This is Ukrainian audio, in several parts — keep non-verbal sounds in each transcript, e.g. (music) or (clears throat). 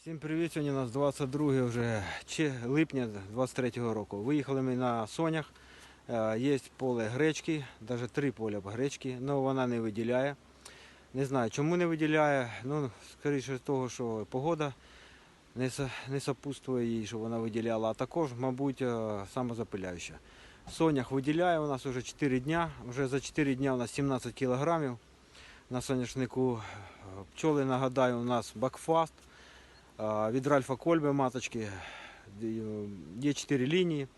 Всім привіт! Сьогодні у нас 22 вже чи- липня 23 року. Виїхали ми на сонях. Е, Є поле гречки, навіть три поля гречки, але вона не виділяє. Не знаю, чому не виділяє. Ну, скоріше з того, що погода не, со- не сопутствує їй, що вона виділяла, а також, мабуть, е, самозапиляюча. Сонях виділяє у нас вже 4 дня. Вже за 4 дня у нас 17 кілограмів на соняшнику. Е, Пчоли, нагадаю, у нас бакфаст. Від Ральфа Кольбе маточки. Є 4 лінії.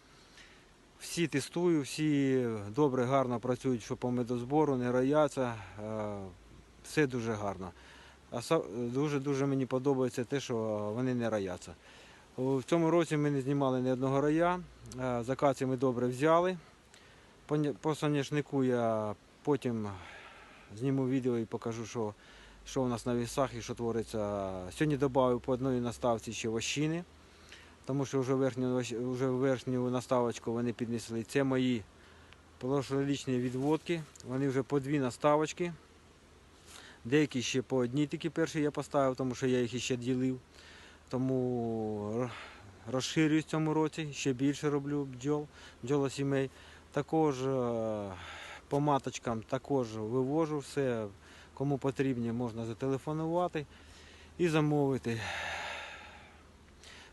Всі тестую, всі добре, гарно працюють, що по медозбору, не рояться. Е, Все дуже гарно. А дуже-дуже мені подобається те, що вони не рояться. У цьому році ми не знімали ні одного роя. Е, Закаці ми добре взяли. По соняшнику я потім зніму відео і покажу, що що у нас на вісах і що твориться. Сьогодні додав по одній наставці ще вощини, тому що вже верхню, вже верхню наставочку вони піднесли. Це мої прошлорічні відводки. Вони вже по дві наставочки. Деякі ще по одній тільки перші я поставив, тому що я їх ще ділив. Тому ро- розширююсь в цьому році, ще більше роблю бджол, бджолосімей. Також е, по маточкам також вивожу все. Кому потрібні, можна зателефонувати і замовити.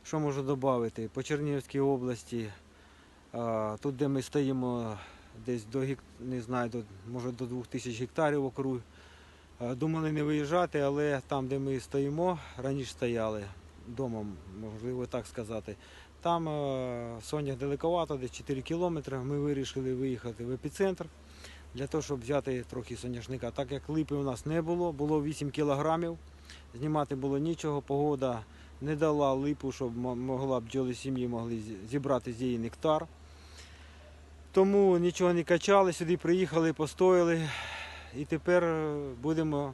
Що можу додати? По Чернігівській області, тут, де ми стоїмо, десь до не знаю, до, може до 2000 гектарів округ. Думали не виїжджати, але там, де ми стоїмо, раніше стояли вдома, можливо так сказати. Там Сонях далековато, десь 4 кілометри. Ми вирішили виїхати в епіцентр для того, щоб взяти трохи соняшника. Так як липи у нас не було, було 8 кілограмів. Знімати було нічого, погода не дала липу, щоб могла бджоли сім'ї могли зібрати з її нектар. Тому нічого не качали, сюди приїхали, постояли. І тепер е, будемо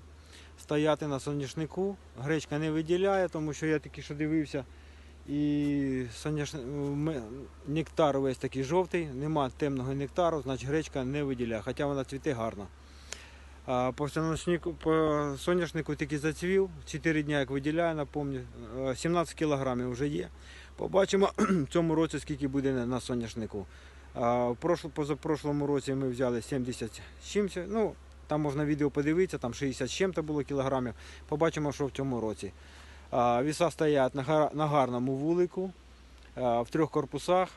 стояти на соняшнику. Гречка не виділяє, тому що я тільки що дивився. І соняшни... м- нектар весь такий жовтий, нема темного нектару, значить гречка не виділяє, хоча вона цвіте гарно. А по соняшнику, по соняшнику тільки зацвів, 4 дні як виділяє, напомню, е, 17 кілограмів вже є. Побачимо (clears throat) в цьому році, скільки буде на- соняшнику. А в прошло, позапрошлому році ми взяли 70 з чимось, ну, там можна відео подивитися, там 60 з чим-то було кілограмів. Побачимо, що в цьому році. Віса стоять на, гарному вулику, в трьох корпусах.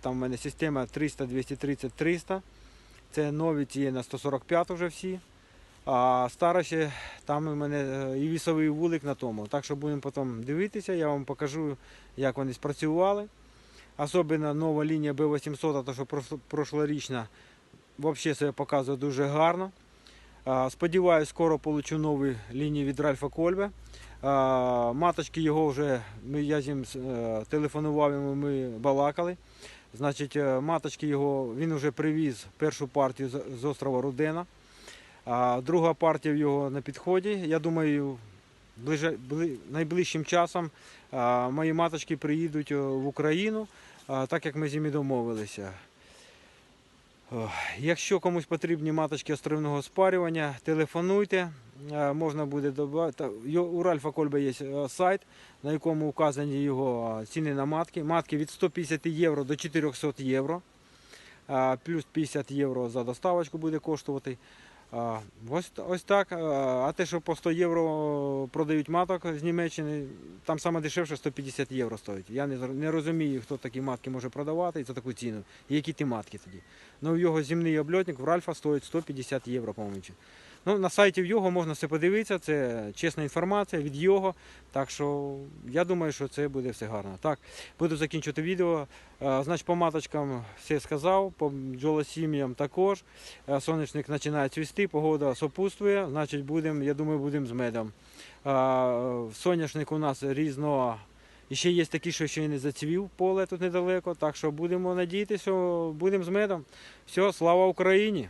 Там в мене система 300, 230, 300. Це нові ті на 145 вже всі. А стара ще там у мене е, і вісовий вулик на тому. Так що будемо потім дивитися, я вам покажу, як вони спрацювали. Особливо нова лінія B800, то що прошлорічна, взагалі себе показує дуже гарно. Сподіваюсь, скоро получу нові лінії від Ральфа Кольбе. Маточки його вже, я з ним е, телефонував, ми балакали. Значить, е, маточки його, він вже привіз першу партію з, острова Рудена. Друга партія його на підході. Я думаю, найближчим часом мої маточки приїдуть е, в Україну, так як ми з ними домовилися. Якщо комусь потрібні маточки островного спарювання, телефонуйте. Е, Можна буде додати. У Ральфа Кольба є е, сайт, на якому вказані його е, ціни на матки. Матки від 150 євро до 400 євро. Плюс 50 євро за доставочку буде коштувати. Ось, ось так. А, те, що по 100 євро продають маток з Німеччини, там саме дешевше 150 євро стоїть. Я не, розумію, хто такі матки може продавати і за таку ціну. І які ті матки тоді. Ну, його зімний обльотник в Ральфа стоїть 150 євро, по-моєму. Ну, на сайті в його можна все подивитися, це чесна інформація від його. Так що я думаю, що це буде все гарно. Так, буду закінчувати відео. Е, Значить, по маточкам все сказав, по бджолосім'ям також. Е, Сонячник починає цвісти, погода сопутствує, значить, будемо, я думаю, будемо з медом. Е, Соняшник у нас різного. І ще є такі, що ще не зацвів поле тут недалеко. Так що будемо надіятися, будемо з медом. Все, слава Україні!